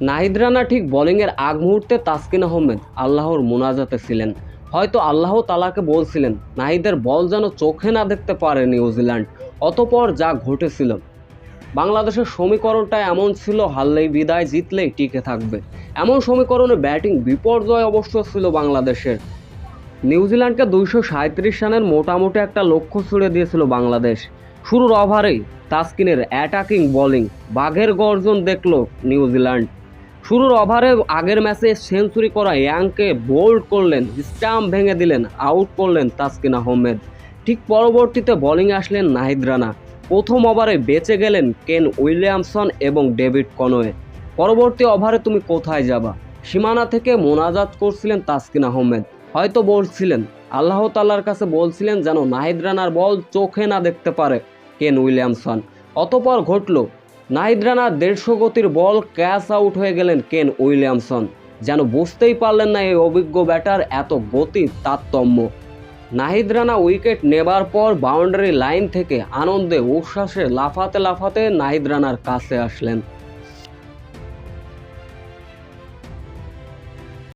নাহিদ রানা ঠিক বোলিংয়ের আগ মুহূর্তে তাসকিন আহমেদ আল্লাহর মোনাজাতে ছিলেন। হয়তো আল্লাহ তালাকে বলছিলেন, নাহিদের বল যেন চোখে না দেখতে পারে নিউজিল্যান্ড। অতপর যা ঘটেছিল। বাংলাদেশের সমীকরণটা এমন ছিল, হারলেই বিদায়, জিতলেই টিকে থাকবে। এমন সমীকরণে ব্যাটিং বিপর্যয় অবশ্য ছিল বাংলাদেশের। নিউজিল্যান্ডকে দুইশো সাঁত্রিশ রানের মোটামুটি একটা লক্ষ্য ছুড়ে দিয়েছিল বাংলাদেশ। শুরুর ওভারেই তাসকিনের অ্যাটাকিং বোলিং বাঘের গর্জন দেখল নিউজিল্যান্ড। শুরুর ওভারে আগের ম্যাচে সেঞ্চুরি করা ইয়াংকে বোল্ড করলেন, স্টাম্প ভেঙে দিলেন, আউট করলেন তাসকিন আহমেদ। ঠিক পরবর্তীতে বোলিং আসলেন নাহিদ রানা। প্রথম ওভারে বেঁচে গেলেন কেন উইলিয়ামসন এবং ডেভিড কনোয়ে পরবর্তী ওভারে তুমি কোথায় যাবা? সীমানা থেকে মোনাজাত করছিলেন তাসকিন আহমেদ। হয়তো বলছিলেন, আল্লাহ তাল্লার কাছে বলছিলেন যেন নাহিদ রানার বল চোখে না দেখতে পারে কেন উইলিয়ামসন। অতপর ঘটল নাহিদ রানার দেড়শো গতির বল ক্যাচ আউট হয়ে গেলেন কেন উইলিয়ামসন? যেন বুঝতেই পারলেন না এই অভিজ্ঞ ব্যাটার এত গতির তারতম্য। নাহিদ রানা উইকেট নেবার পর বাউন্ডারি লাইন থেকে আনন্দে, উচ্ছ্বাসে, লাফাতে লাফাতে নাহিদ রানার কাছে আসলেন।